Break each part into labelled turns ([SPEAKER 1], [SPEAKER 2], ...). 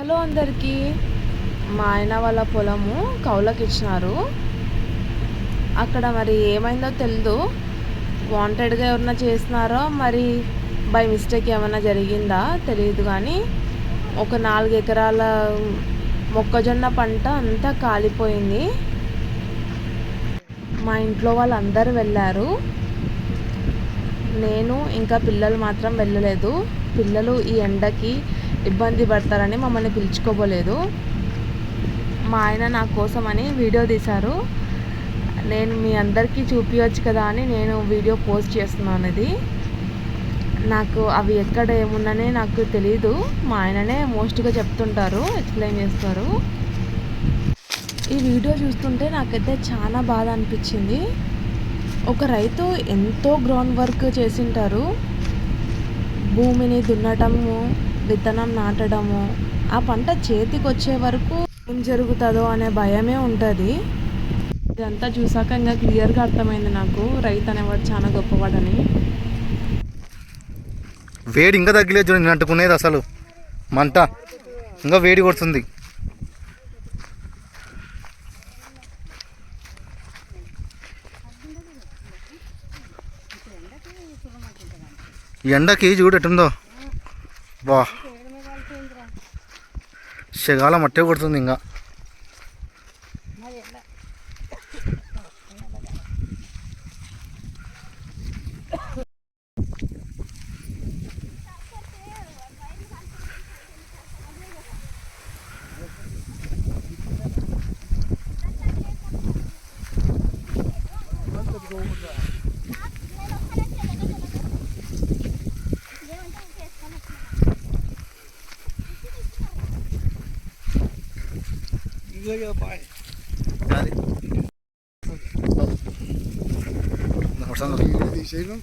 [SPEAKER 1] Hello అందరికీ. మా ఆయన వాళ్ళ పొలము కౌలకి ఇచ్చినారు అక్కడ మరి ఏమైందో తెలియదు వాంటెడ్గా ఎవరన్నా చేసినారో మరి బై మిస్టేక్ ఏమైనా జరిగిందా తెలియదు కానీ ఒక నాలుగు ఎకరాల మొక్కజొన్న పంట అంతా కాలిపోయింది. మా ఇంట్లో వాళ్ళందరూ వెళ్ళారు. నేను ఇంకా పిల్లలు మాత్రం వెళ్ళలేదు. పిల్లలు ఈ ఎండకి ఇబ్బంది పడతారని మమ్మల్ని పిలుచుకోబోలేదు. మా ఆయన నా కోసమని వీడియో తీశారు. నేను మీ అందరికీ చూపించవచ్చు కదా అని నేను వీడియో పోస్ట్ చేస్తున్నాను ఇది నాకు అవి ఎక్కడ ఏమున్నానే నాకు తెలియదు మా ఆయననే మోస్ట్గా చెప్తుంటారు ఎక్స్ప్లెయిన్ చేస్తారు. ఈ వీడియో చూస్తుంటే నాకైతే చాలా బాధ అనిపించింది. ఒక రైతు ఎంతో గ్రౌండ్ వర్క్ చేసింటారు. భూమిని దున్నటము విత్తనం నాటడము ఆ పంట చేతికి వచ్చే వరకు ఏం జరుగుతుందో అనే భయమే ఉంటుంది. ఇదంతా చూసాక ఇంకా క్లియర్గా అర్థమైంది నాకు. రైతు అనేవాడు చాలా గొప్పవాడని.
[SPEAKER 2] వేడి ఇంకా తగ్గలేదు చూడండి నేను అంటుకునేది అసలు. మంట ఇంకా వేడి కొడుతుంది. ఎండకి చూడు ఎట్టుందో. బా శగాల మట్టే కొడుతుంది ఇంకా. వస్తుంది.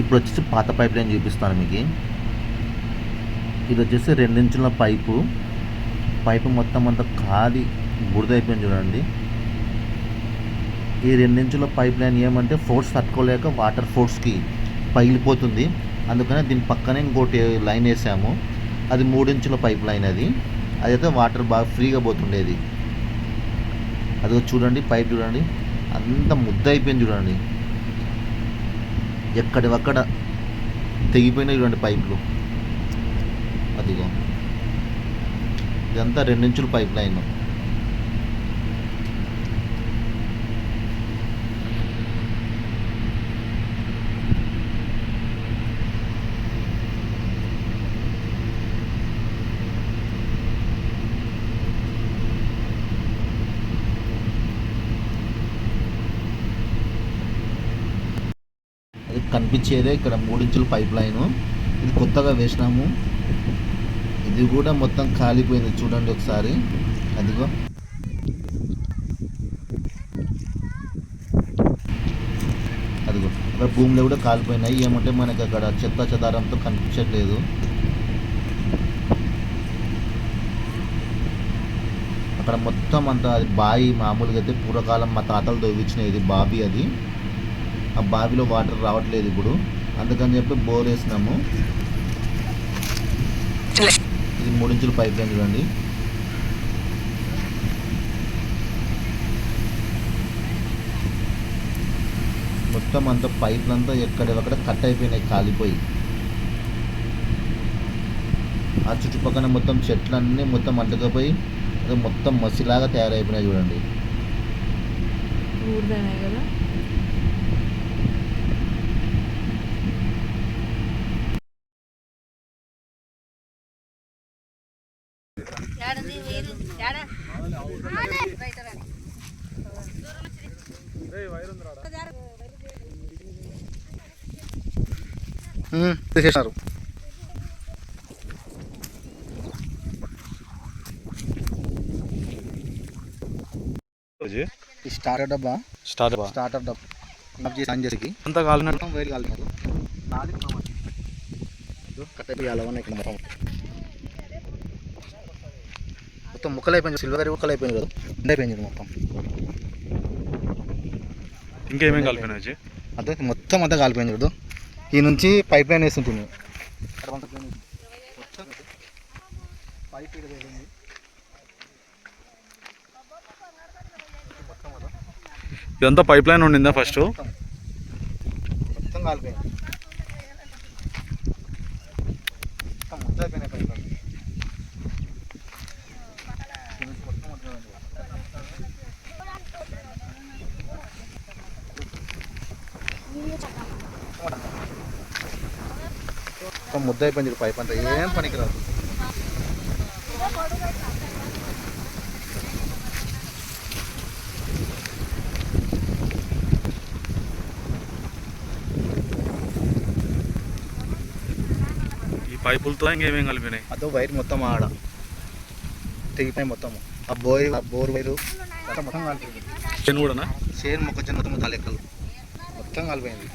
[SPEAKER 3] ఇప్పుడు వచ్చేసి పాత పైప్ లైన్ చూపిస్తాను మీకు. ఇది వచ్చేసి రెండించుల పైపు. పైపు మొత్తం అంతా కాలి బురదైపోయింది చూడండి. ఈ రెండించుల పైప్ లైన్ ఏమంటే ఫోర్స్ తట్టుకోలేక వాటర్ ఫోర్స్కి పగిలిపోతుంది. అందుకనే దీని పక్కనే ఇంకోటి లైన్ వేసాము. అది మూడించుల పైప్ లైన్ అది. అదైతే వాటర్ బాగా ఫ్రీగా పోతుండేది. అది చూడండి పైప్ చూడండి. అంత ముద్ద అయిపోయింది చూడండి. ఎక్కడివక్కడ తెగిపోయినాయి చూడండి పైపులు. అదిగో. ఇదంతా రెండించుల పైప్ లైన్ అది కనిపించేదే ఇక్కడ మూడించుల పైప్ లైన్. ఇది కొత్తగా వేసినాము. ఇది కూడా మొత్తం కాలిపోయింది చూడండి ఒకసారి. అదిగో. అదిగో. అక్కడ భూమిలో కూడా కాలిపోయినాయి. ఏమంటే మనకి అక్కడ చెత్త చెదారంతో కనిపించట్లేదు. అక్కడ మొత్తం అంత అది బావి మామూలుగా అయితే పూర్వకాలం మా తాతలు తవ్వించినాయి ఇది బావి అది. ఆ బావిలో వాటర్ రావట్లేదు ఇప్పుడు. అందుకని చెప్పి బోర్ వేసినాము. ఇది మూడించుల పైప్ లైన్ చూడండి. మొత్తం అంతా పైపులంతా ఎక్కడెక్కడ కట్ అయిపోయినాయి కాలిపోయి. ఆ చుట్టుపక్కల మొత్తం చెట్లన్నీ మొత్తం అంటుకపోయి మొత్తం మసిలాగా తయారైపోయినాయి చూడండి.
[SPEAKER 1] కదా.
[SPEAKER 2] తీసేసినారు ఈ స్టార్టర్ డబ్బా?
[SPEAKER 4] స్టార్ట్
[SPEAKER 2] స్టార్టర్ డబ్బా. ఆఫ్ చేసి ఆన్ చేసి
[SPEAKER 4] అంతా కాలినట్టు.
[SPEAKER 2] వైర్ కాలినారు నాది కావాలి. ఇదో కట్ అయిపోయి అలాగనే ఇక్కడ మొత్తం. మొత్తం ముక్కలు అయిపోయింది సిల్వర్ ముక్కలు అయిపోయింది కదా. అయిపోయింది మొత్తం.
[SPEAKER 4] ఇంకేమేం కలిపినా వచ్చి
[SPEAKER 2] అదే మొత్తం అంతా కాలిపోయింది చూడు. ఈ నుంచి పైప్ లైన్ వేసి ఉంటుంది. అక్కడ వంక పైన ఉంది. మొత్తం పైప్.
[SPEAKER 4] ఇదంతా పైప్ లైన్ ఉండిందా ఫస్ట్?
[SPEAKER 2] మొత్తం కాలిపోయింది మొత్తం ముద్ద అయిపోయినాయి పైప్ లైన్. ఈ నుంచి మొత్తం మొత్తం ఉంది. మొత్తం ముద్ద అయిపోయింది చూడు పైప్ అంతా ఏం పనికిరాదు.
[SPEAKER 4] ఈ పైపులతో ఇంకేమేం కలిపినాయి?
[SPEAKER 2] అదో వైర్ మొత్తం ఆడ. తెగిపోయి మొత్తం ఆ బోయ్ ఆ బోర్ వైరు మొత్తం మొత్తం కాలిపోయింది
[SPEAKER 4] నేను కూడానా?
[SPEAKER 2] చేను మొక్కజొన్న మొత్తం మొత్తం లెక్కలు మొత్తం కాలిపోయింది.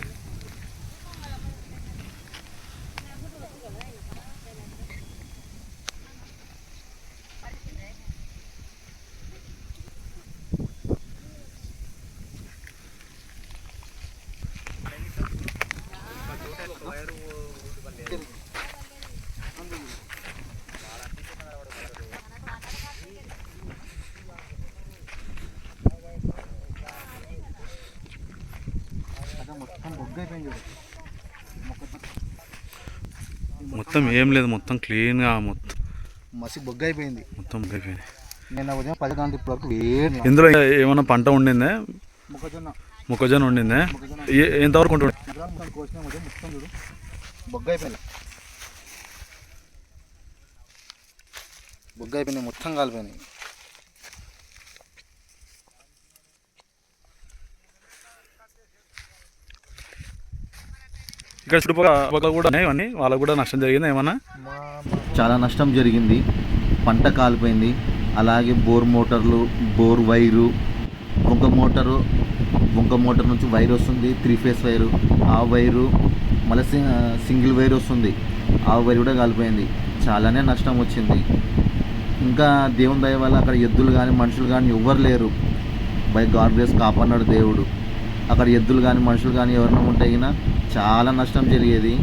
[SPEAKER 2] మొత్తం
[SPEAKER 4] ఏం లేదు మొత్తం క్లీన్గా మొత్తం.
[SPEAKER 2] మసి బొగ్గ అయిపోయింది.
[SPEAKER 4] మొత్తం అయిపోయింది.
[SPEAKER 2] నిన్న ఉదయం పది గంటల ఇప్పటి వరకు
[SPEAKER 4] ఇందులో ఏమైనా పంట ఉండిందే?
[SPEAKER 2] మొక్కజొన్న.
[SPEAKER 4] మొక్కజొన్న ఉండిందే? ఎంతవరకు ఉంటుంది
[SPEAKER 2] మొత్తం చూడు బొగ్గ అయిపోయింది. బొగ్గ అయిపోయినాయి మొత్తం కాలిపోయినాయి
[SPEAKER 4] ఇక్కడ చుట్టుపక్కల కూడా ఉన్నాయి వాళ్ళకు కూడా నష్టం జరిగింది ఏమన్నా?
[SPEAKER 3] చాలా నష్టం జరిగింది. పంట కాలిపోయింది. అలాగే బోర్ మోటార్లు బోర్ వైరు వంక మోటారు వంక మోటార్ నుంచి వైర్ వస్తుంది త్రీ ఫేస్ వైరు. ఆ వైరు మళ్ళీ సింగిల్ వైర్ వస్తుంది. ఆ వైర్ కూడా కాలిపోయింది. చాలానే నష్టం వచ్చింది. ఇంకా దేవుని దయ వల్ల అక్కడ ఎద్దులు కానీ మనుషులు కానీ ఎవ్వరు లేరు. బై గాడ్ గ్రేస్ కాపాడినాడు దేవుడు. అక్కడ ఎద్దులు కానీ మనుషులు కానీ ఎవరైనా ఉంటే గిన చాలా నష్టం జరిగేది.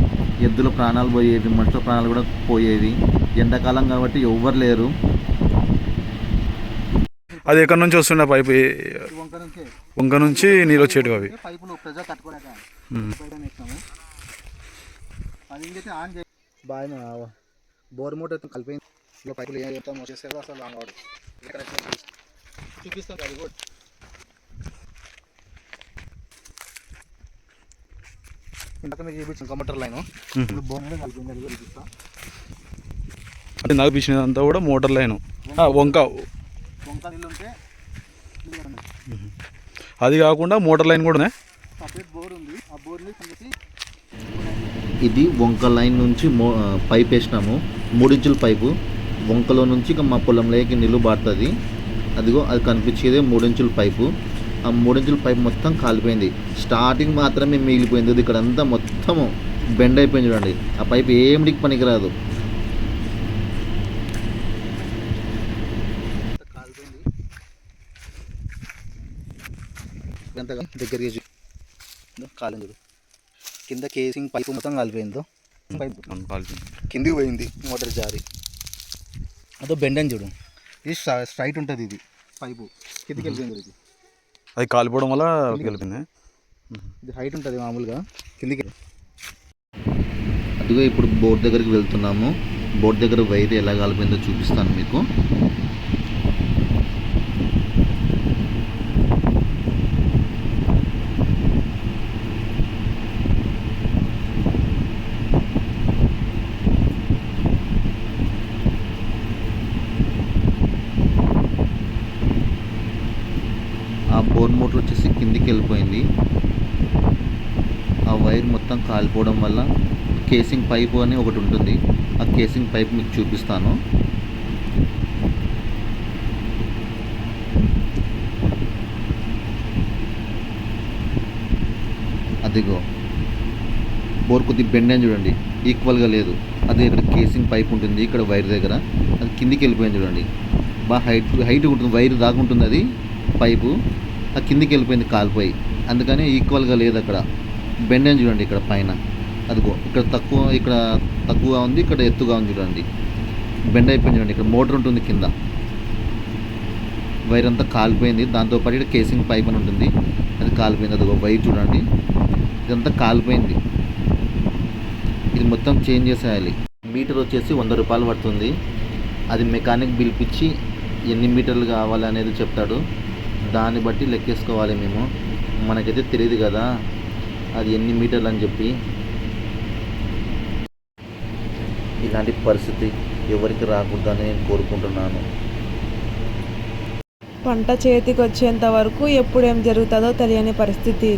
[SPEAKER 3] ఎద్దుల ప్రాణాలు పోయేవి మనుషుల ప్రాణాలు కూడా పోయేవి. ఎండాకాలం కాబట్టి ఎవ్వరు లేరు.
[SPEAKER 4] అది ఎక్కడి నుంచి వస్తుండే పైపు?
[SPEAKER 2] వంక నుంచే
[SPEAKER 4] నీళ్ళు వచ్చేటివి అవి.
[SPEAKER 2] బోర్ పైపులు ఏం చెప్తాం వచ్చేసారు అసలు ఆన్ కావడం ఇక్కడ చూపిస్తాం అది కూడా. Computer line. కూడా చూపిస్తాం
[SPEAKER 4] అది నాకు పిచ్చినదంతా కూడా మోటార్ లైన్. వంక.
[SPEAKER 2] వంక నీళ్ళు ఉంటే
[SPEAKER 4] అది కాకుండా మోటార్ లైన్ కూడా
[SPEAKER 2] సపరేట్ బోర్ ఉంది. ఆ బోర్ మీద సంగతి
[SPEAKER 3] ఇది వంక లైన్ నుంచి మో పైప్ వేసినాము. మూడించుల పైపు. వంకలో నుంచి ఇక మా పొలంలోకి నిలువ బారుతుంది అదిగో అది కనిపించేదే మూడించుల పైపు. ఆ మూడించుల పైపు మొత్తం కాలిపోయింది. స్టార్టింగ్ మాత్రమే మిగిలిపోయింది. ఇది ఇక్కడ అంతా మొత్తము బెండ్ అయిపోయింది చూడండి. ఆ పైపు ఏమిటికి పనికిరాదు.
[SPEAKER 2] దగ్గరికి కాలింది కింద కేసింగ్ పైపు మొత్తం కాలిపోయిందో. పైపు కిందికి పోయింది మోటార్ జారి. అదో బెండ్ అని చూడు. ఇది స్ట్రై- స్ట్రైట్ ఉంటుంది ఇది పైపు. కిందికి వెళ్ళిపోయింది ఇది.
[SPEAKER 4] అది కాలిపోవడం వల్ల వెళ్ళిపోయింది
[SPEAKER 2] ఇది హైట్ ఉంటుంది మామూలుగా. కిందికి.
[SPEAKER 3] అదిగో ఇప్పుడు బోర్డు దగ్గరికి వెళ్తున్నాము. బోర్డు దగ్గర వైర్ ఎలా కాలిపోయిందో చూపిస్తాను మీకు ఆ బోర్ మోటార్ వచ్చేసి కిందికి వెళ్ళిపోయింది. ఆ వైర్ మొత్తం కాలిపోవడం వల్ల కేసింగ్ పైప్ అని ఒకటి ఉంటుంది. ఆ కేసింగ్ పైప్ మీకు చూపిస్తాను. అదిగో. బోర్ కొద్ది బెండ్ అని చూడండి. ఈక్వల్గా లేదు. అదే ఇక్కడ కేసింగ్ పైప్ ఉంటుంది ఇక్కడ వైర్ దగ్గర. అది కిందికి వెళ్ళిపోయింది చూడండి. బాగా హైట్ హైట్ ఉంటుంది వైర్ దాకా ఉంటుంది అది పైపు. ఆ కిందికి వెళ్ళిపోయింది కాలిపోయి అందుకని ఈక్వల్గా లేదు అక్కడ. బెండ్ అని చూడండి ఇక్కడ పైన. అదిగో ఇక్కడ తక్కువ ఇక్కడ తక్కువగా ఉంది ఇక్కడ ఎత్తుగా ఉంది చూడండి. బెండ్ అయిపోయింది చూడండి ఇక్కడ మోటార్ ఉంటుంది కింద. వైర్ అంతా కాలిపోయింది. దాంతోపాటు ఇక్కడ కేసింగ్ పైప్ అని ఉంటుంది. అది కాలిపోయింది. అదిగో వైర్ చూడండి. ఇదంతా కాలిపోయింది. ఇది మొత్తం చేంజ్ చేసేయాలి. మీటర్ వచ్చేసి వంద రూపాయలు పడుతుంది. అది మెకానిక్ పిలిపించి ఎన్ని మీటర్లు కావాలి అనేది చెప్తాడు. దాన్ని బట్టి లెక్కేసుకోవాలి మేము. మనకైతే తెలియదు కదా అది ఎన్ని మీటర్లు అని చెప్పి. ఇలాంటి పరిస్థితి ఎవరికి రాకూడదని నేను కోరుకుంటున్నాను.
[SPEAKER 1] పంట చేతికి వచ్చేంత వరకు ఎప్పుడు ఏం జరుగుతుందో తెలియని పరిస్థితి ఇది.